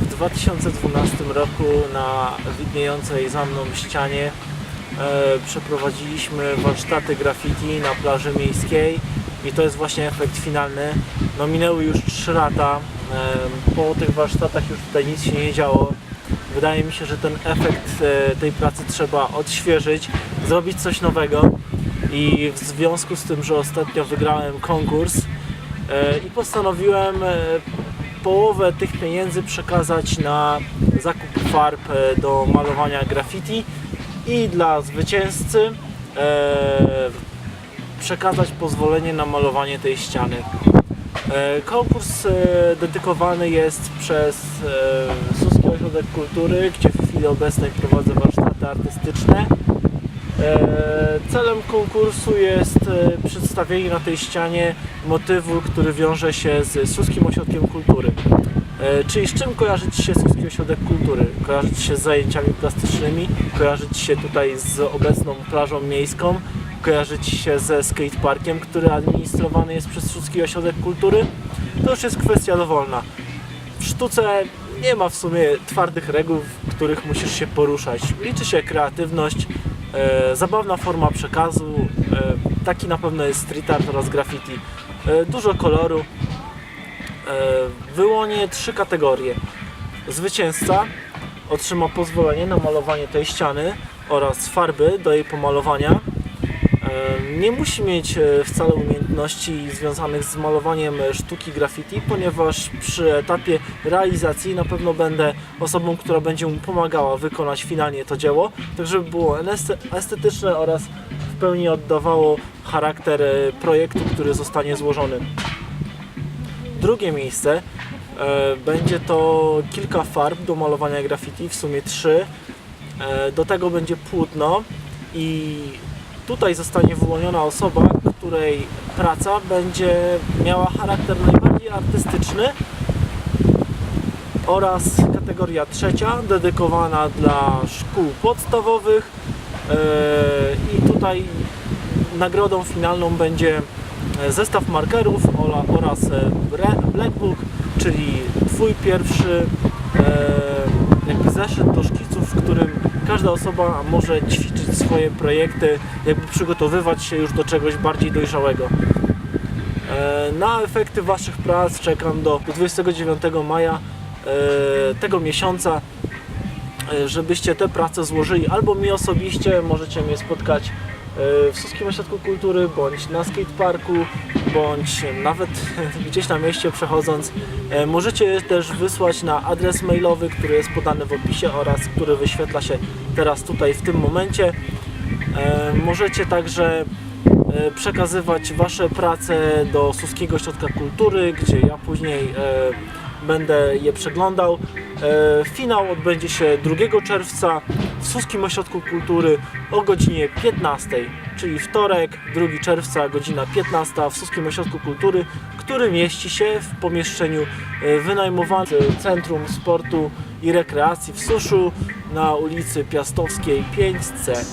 W 2012 roku na widniejącej za mną ścianie e, przeprowadziliśmy warsztaty graffiti na plaży miejskiej i to jest właśnie efekt finalny. No minęły już 3 lata, e, po tych warsztatach już tutaj nic się nie działo. Wydaje mi się, że ten efekt e, tej pracy trzeba odświeżyć, zrobić coś nowego i w związku z tym, że ostatnio wygrałem konkurs e, i postanowiłem e, połowę tych pieniędzy przekazać na zakup farb do malowania graffiti i dla zwycięzcy przekazać pozwolenie na malowanie tej ściany. E, Konkurs e, dedykowany jest przez e, Suski Ośrodek Kultury, gdzie w chwili obecnej prowadzę warsztaty artystyczne. Celem konkursu jest przedstawienie na tej ścianie motywu, który wiąże się z Suskim Ośrodkiem Kultury. Czyli z czym kojarzyć się Suski Ośrodek Kultury? Kojarzyć się z zajęciami plastycznymi, kojarzyć się tutaj z obecną plażą miejską, kojarzyć się ze skateparkiem, który administrowany jest przez Suski Ośrodek Kultury. To już jest kwestia dowolna. W sztuce nie ma w sumie twardych reguł, w których musisz się poruszać. Liczy się kreatywność, e, zabawna forma przekazu, e, taki na pewno jest street art oraz graffiti. E, dużo koloru. E, wyłonię trzy kategorie. Zwycięzca otrzyma pozwolenie na malowanie tej ściany oraz farby do jej pomalowania. Nie musi mieć e, wcale umiejętności związanych z malowaniem e, sztuki graffiti, ponieważ przy etapie realizacji na pewno będę osobą, która będzie mu pomagała wykonać finalnie to dzieło, tak żeby było este- estetyczne oraz w pełni oddawało charakter e, projektu, który zostanie złożony. Drugie miejsce będzie to kilka farb do malowania graffiti, w sumie trzy. Do tego będzie płótno i tutaj zostanie wyłoniona osoba, której praca będzie miała charakter najbardziej artystyczny oraz kategoria trzecia dedykowana dla szkół podstawowych. E, i tutaj nagrodą finalną będzie zestaw markerów oraz blackbook, czyli Twój pierwszy e, jakby zeszyt do szkiców, w którym każda osoba może ćwiczyć swoje projekty, jakby przygotowywać się już do czegoś bardziej dojrzałego. E, Na efekty Waszych prac czekam do 29 maja e, tego miesiąca, e, żebyście te prace złożyli albo mi osobiście, możecie mnie spotkać w Suskim Ośrodku Kultury, bądź na skateparku, bądź nawet gdzieś na mieście przechodząc. E, Możecie też wysłać na adres mailowy, który jest podany w opisie oraz który wyświetla się teraz tutaj w tym momencie. E, Możecie także e, przekazywać Wasze prace do Suskiego Ośrodka Kultury, gdzie ja później e, będę je przeglądał. E, Finał odbędzie się 2 czerwca w Suskim Ośrodku Kultury o godzinie 15, czyli wtorek, 2 czerwca, godzina 15 w Suskim Ośrodku Kultury, który mieści się w pomieszczeniu e, wynajmowanym Centrum Sportu i Rekreacji w Suszu na ulicy Piastowskiej 5C.